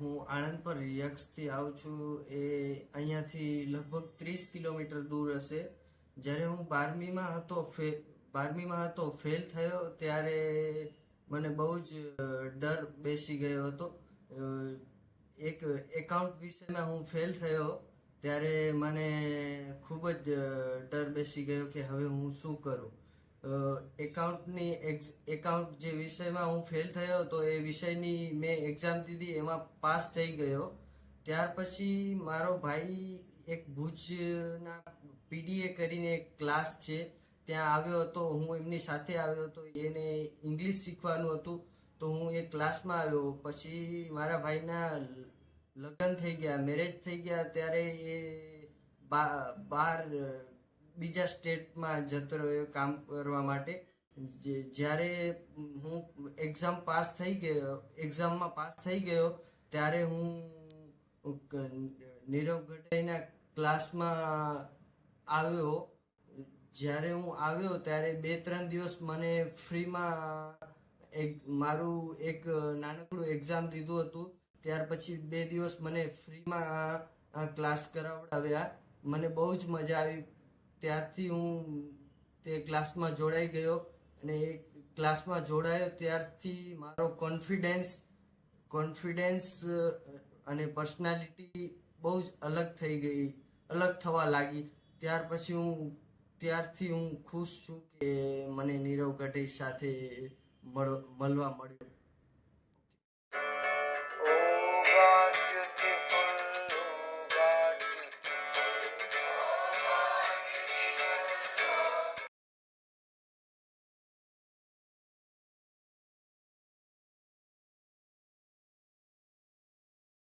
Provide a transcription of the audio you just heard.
હું આણંદ પર યક્ષથી આવું છું, એ અહીંયાથી લગભગ ત્રીસ કિલોમીટર દૂર હશે. જ્યારે હું બારમીમાં હતો, ફે, બારમીમાં હતો ફેલ થયો, ત્યારે મને બહુ જ ડર બેસી ગયો હતો. એક એકાઉન્ટ વિષયમાં હું ફેલ થયો, ત્યારે મને ખૂબ જ ડર બેસી ગયો કે હવે હું શું કરું. એકાઉન્ટની એકાઉન્ટ જે વિષયમાં હું ફેલ થયો હતો એ વિષયની મેં એક્ઝામ દીધી, એમાં પાસ થઈ ગયો. ત્યાર પછી મારો ભાઈ એક ભુજના પીડીએ કરીને એક ક્લાસ છે, ત્યાં આવ્યો હતો, હું એમની સાથે આવ્યો હતો, એને ઇંગ્લિશ શીખવાનું હતું, તો હું એ ક્લાસમાં આવ્યો. પછી મારા ભાઈના લગ્ન થઈ ગયા મેરેજ થઈ ગયા, ત્યારે એ બહાર બીજા સ્ટેટમાં જતો રહ્યો કામ કરવા માટે. જ્યારે હું એક્ઝામ પાસ થઈ ગયો એક્ઝામમાં પાસ થઈ ગયો, ત્યારે હું નીરવ ગઢાઈના ક્લાસમાં આવ્યો. જ્યારે હું આવ્યો, ત્યારે બે, ત્રણ દિવસ મને ફ્રીમાં એક, મારું એક નાનકડું એક્ઝામ દીધું હતું. ત્યાર પછી બે દિવસ મને ફ્રીમાં ક્લાસ કરાવડાવ્યા. મને બહુ જ મજા આવી. ત્યારથી હું તે ક્લાસમાં જોડાઈ ગયો અને એ ક્લાસમાં જોડાયો ત્યારથી મારો કોન્ફિડન્સ કોન્ફિડન્સ અને પર્સનાલિટી બહુ જ અલગ થઈ ગઈ, અલગ થવા લાગી. ત્યાર પછી હું, ત્યારથી હું ખુશ છું કે મને નીરવ ગઢઈ સાથે મળ મળવા મળ્યો.